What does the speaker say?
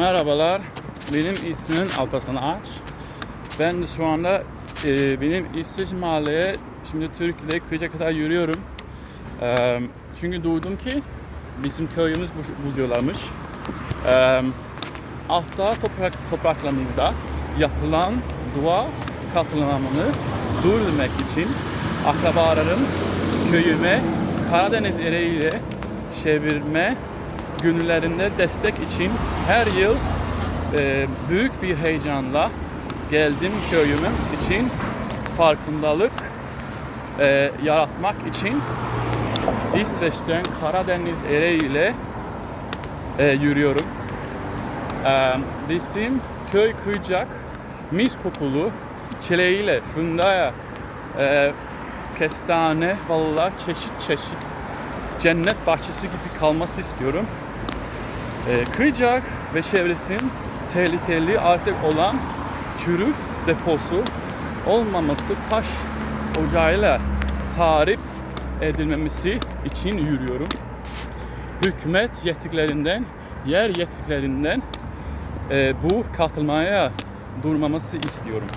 Merhabalar, benim ismim Alparslan Ağaç. Ben şu anda e, benim İsveç mahalleye şimdi Türkiye'de kıyıca kadar yürüyorum. E, çünkü duydum ki bizim köyümüz bozuyorlarmış. E, altta toprak, topraklarımızda yapılan dua katliamını durdurmak için akrabalarım köyüme Karadeniz ereğiyle çevirme günlerinde destek için her yıl e, büyük bir heyecanla geldim köyümün için farkındalık e, yaratmak için İsveç'ten Karadeniz ereğiyle e, yürüyorum. E, bizim köy kıyacak mis kokulu çileğiyle, fındaya, e, kestane, vallahi çeşit çeşit cennet bahçesi gibi kalması istiyorum. E, kıyacak ve çevresin tehlikeli artık olan çürüf deposu olmaması taş ocağıyla tarif edilmemesi için yürüyorum. Hükümet yetkilerinden, yer yetkilerinden e, bu katılmaya durmaması istiyorum.